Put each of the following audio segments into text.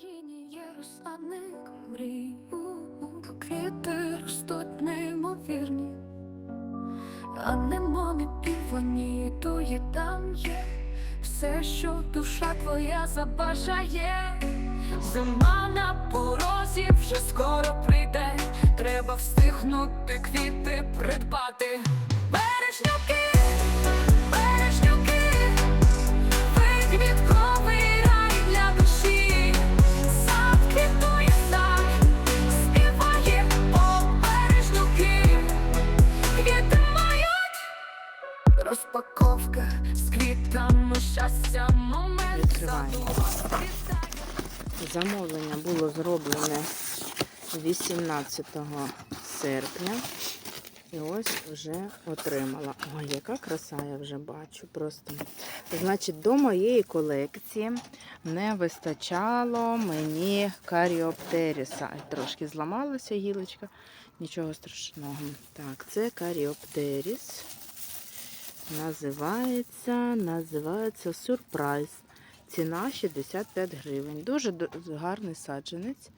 країні є розсадник мрій, квіти ростуть неймовірні, а немові півоні дує там є все, що душа твоя забажає. Зима на порозі вже скоро прийде. Треба встигнути квіти придбати. Замовлення було зроблене 18 серпня. І ось вже отримала. Ой, яка краса, я вже бачу просто. Значить, до моєї колекції не вистачало мені каріоптеріса. Трошки зламалася гілочка, нічого страшного. Так, це каріоптеріс. Називається, називається сюрприз. Ціна 65 гривень. Дуже гарний саджанець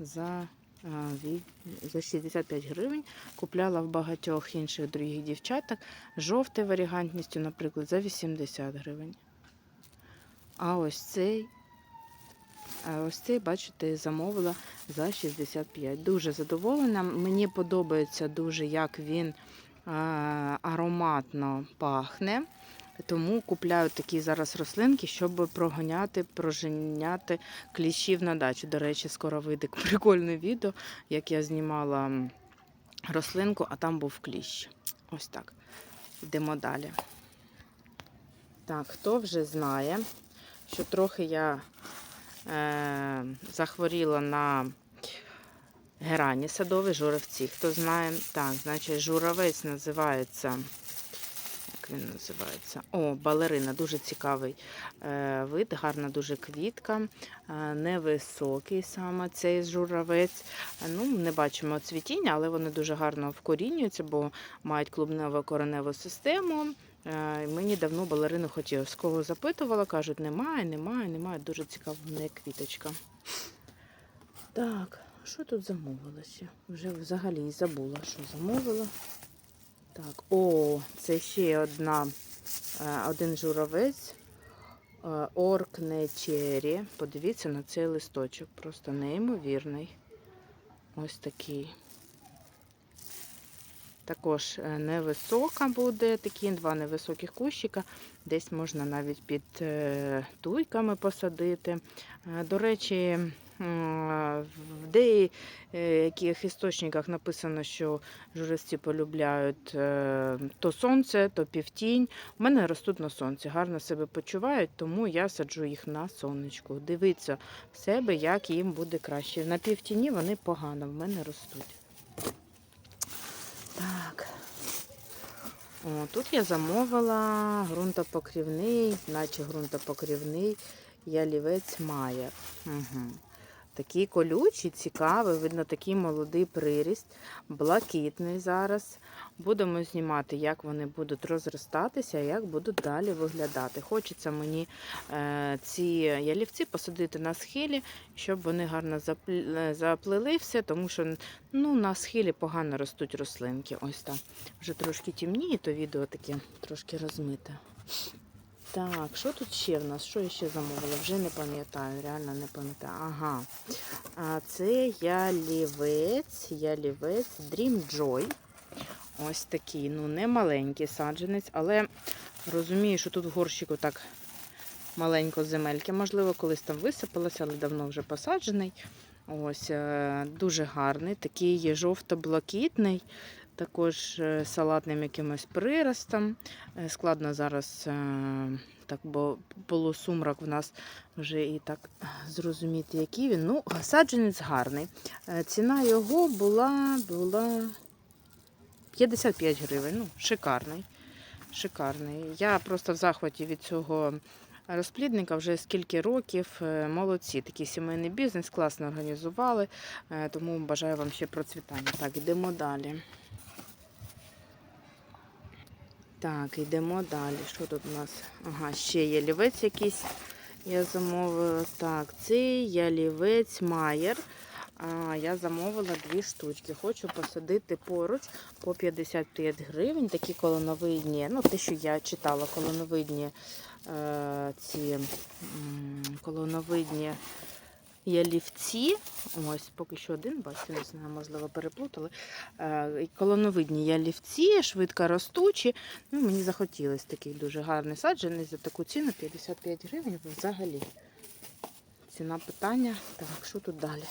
за, за 65 гривень. Купляла в багатьох інших других дівчаток. Жовтий варігантністю, наприклад, за 80 гривень. А ось цей, а ось цей, бачите, замовила за 65. Дуже задоволена. Мені подобається дуже, як він ароматно пахне. Тому купляю такі зараз рослинки, щоб проганяти, проженяти кліщів на дачу. До речі, скоро вийде прикольне відео, як я знімала рослинку, а там був кліщ. Ось так. Йдемо далі. Так, хто вже знає, що трохи я е, захворіла на герані садові журавці. Хто знає, так, значить, журавець називається як він називається? О, балерина, дуже цікавий е, вид, гарна дуже квітка, е, невисокий саме цей журавець. Ну, не бачимо цвітіння, але вони дуже гарно вкорінюються, бо мають клубнево кореневу систему. Е, Мені давно балерину хотілося. З запитувала, кажуть, немає, немає, немає. Дуже цікава в квіточка. Так, що тут замовила ще? Вже взагалі забула, що замовила. Так, о, це ще одна, е, один журавець. е, Оркне Чері. Подивіться на цей листочок. Просто неймовірний. Ось такий. Також е, невисока буде, такі два невисоких кущика. Десь можна навіть під туйками посадити. До речі, в деяких істочниках написано, що журавці полюбляють е, то сонце, то півтінь. У мене ростуть на сонці, гарно себе почувають, тому я саджу їх на сонечку. Дивіться в себе, як їм буде краще. На півтіні вони погано в мене ростуть. Так. О, тут я замовила ґрунтопокрівний, наче ґрунтопокрівний ялівець Майер. Угу. Такий колючий, цікавий, видно, такий молодий приріст, блакитний зараз. Будемо знімати, як вони будуть розростатися, як будуть далі виглядати. Хочеться мені е, ці ялівці посадити на схилі, щоб вони гарно е, все, тому що ну, на схилі погано ростуть рослинки. Ось так. Вже трошки темніє, то відео таке трошки розмите. Так, що тут ще в нас? Що я ще замовила? Вже не пам'ятаю, реально не пам'ятаю. Ага. А це ялівець, ялівець Dream Joy. Ось такий, ну, не маленький саджанець, але розумію, що тут в горщику так маленько земельки. Можливо, колись там висипалося, але давно вже посаджений. Ось, е, дуже гарний, такий жовто-блакитний, також е, салатним якимось приростом. Е, Складно зараз, е, так, бо полусумрак в нас вже і так зрозуміти, який він. Ну, саджанець гарний. Ціна його була, була 55 гривень. Ну, шикарний. Шикарний. Я просто в захваті від цього розплідника вже скільки років. Молодці. Такий сімейний бізнес, класно організували. Тому бажаю вам ще процвітання. Так, йдемо далі. Так, йдемо далі. Що тут у нас? Ага, ще є лівець якийсь Я замовила так, цей ялівець Майер. А, я замовила дві штучки. Хочу посадити поруч по 55 гривень. Такі колоновидні, ну те, що я читала, колоновидні е, ці колоновидні ялівці. Ось, поки що один, бачите, не знаю, можливо, переплутали. Е, колоновидні ялівці, швидко ростучі. Ну, мені захотілося такий дуже гарний саджаний за таку ціну 55 гривень взагалі. Ціна питання. Так, що тут далі?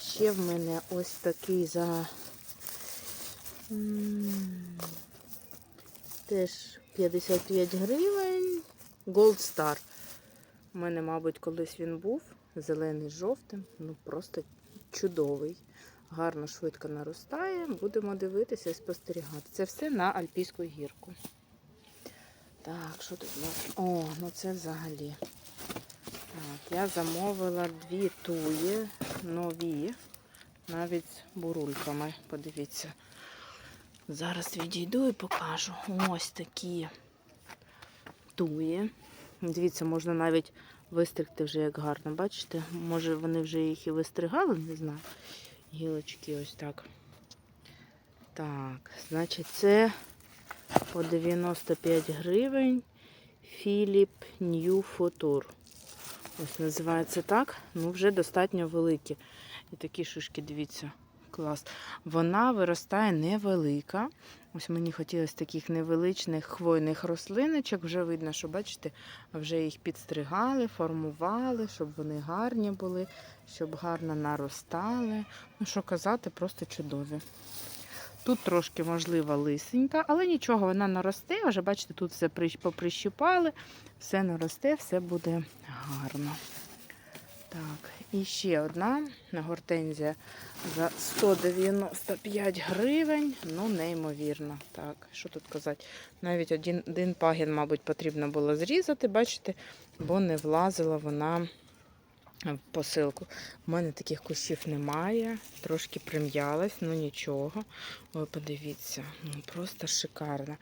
Ще в мене ось такий за теж 55 гривень. Gold Star. У мене, мабуть, колись він був зелений з жовтим. Ну просто чудовий. Гарно, швидко наростає. Будемо дивитися і спостерігати. Це все на Альпійську гірку. Так, що тут у нас? О, ну це взагалі. Так, я замовила дві туї нові, навіть з бурульками. Подивіться. Зараз відійду і покажу. Ось такі туї. Дивіться, можна навіть вистригти вже як гарно. Бачите? Може вони вже їх і вистригали, не знаю. Гілочки ось так. Так, значить, це по 95 гривень Philip New Future. Ось називається так. Ну, вже достатньо великі. І такі шишки, дивіться, клас. Вона виростає невелика. Ось мені хотілося таких невеличних хвойних рослиночок. Вже видно, що, бачите, вже їх підстригали, формували, щоб вони гарні були, щоб гарно наростали. Ну, що казати, просто чудові. Тут трошки, можливо, лисенька, але нічого, вона наросте. Вже бачите, тут все прищ- поприщипали, все наросте, все буде гарно. Так, і ще одна гортензія за 195 гривень. Ну, неймовірно. Так, що тут казати? Навіть один, один пагін, мабуть, потрібно було зрізати, бачите, бо не влазила вона в посилку. У мене таких кущів немає, трошки прим'ялась, ну нічого. Ой, подивіться, ну просто шикарно.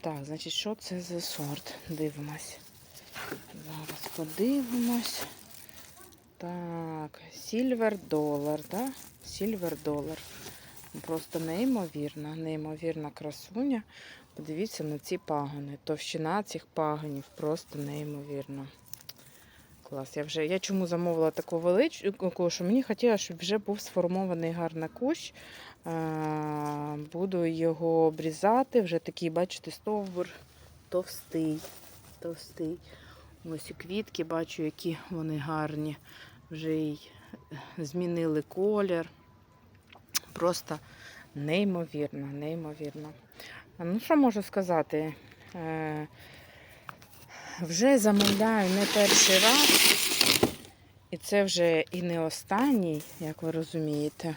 Так, значить, що це за сорт? Дивимось. Зараз подивимось. Так, Silver Dollar, да? Silver Dollar. Просто неймовірна, неймовірна красуня. Подивіться на ці пагони. Товщина цих пагонів просто неймовірна. Клас. Я вже я чому замовила таку величку, що мені хотілося, щоб вже був сформований гарний кущ. Буду його обрізати. Вже такий, бачите, стовбур товстий. товстий. Ось і квітки бачу, які вони гарні. Вже й змінили колір. Просто неймовірно, неймовірно. Ну, що можу сказати? Е, вже замовляю не перший раз, і це вже і не останній, як ви розумієте.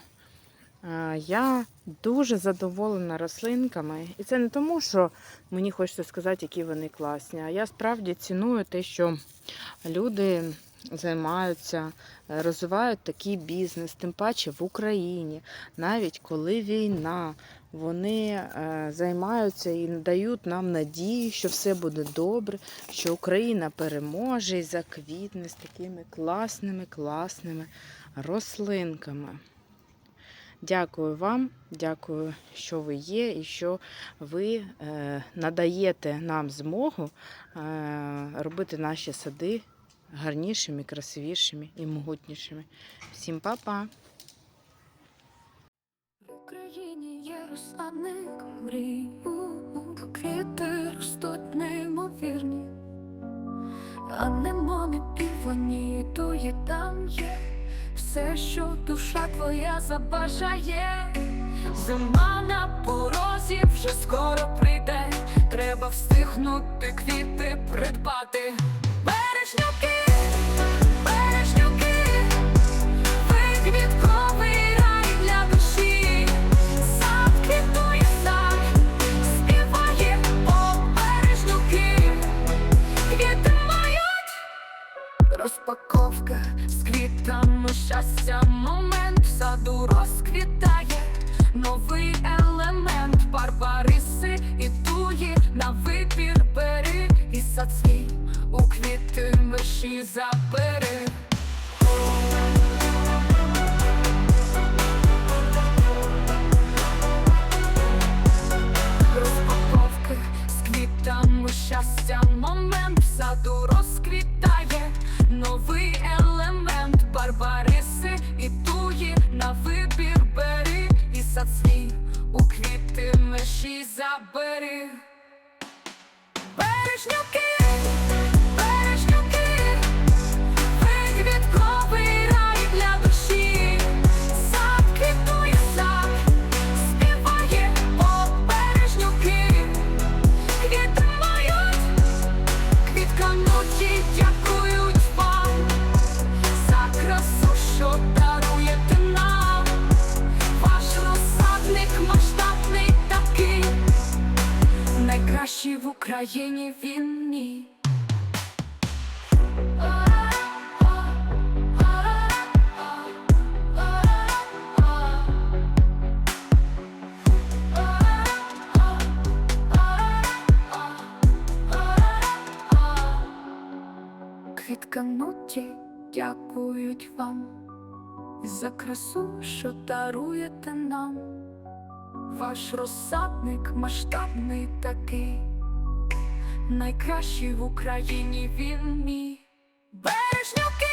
А, Я дуже задоволена рослинками. І це не тому, що мені хочеться сказати, які вони класні. А я справді ціную те, що люди займаються, е, розвивають такий бізнес, тим паче в Україні, навіть коли війна, вони е, займаються і дають нам надію, що все буде добре, що Україна переможе і заквітне з такими класними, класними рослинками. Дякую вам, дякую, що ви є і що ви е, надаєте нам змогу е, робити наші сади гарнішими, красивішими і могутнішими. Всім па-па! В Україні є розсадник мрій, квіти ростуть неймовірні, а немони півоні, туї там є все, що душа твоя забажає. Зима на порозі вже скоро прийде. Треба встигнути квіти придбати. Бережнюки, барбариси і туї на вибір бери і сад свій у квіти миші забери. Розпаковки з квітами щастя, момент в саду розквітає новий елемент барбариси і туї на вибір бери і свій у квіти межі забери. Бережнюки, найкращий в Україні він ні. Квіткануті дякують вам за красу, що даруєте нам. Ваш розсадник масштабний такий, найкращий в Україні він мій. Бережнюки,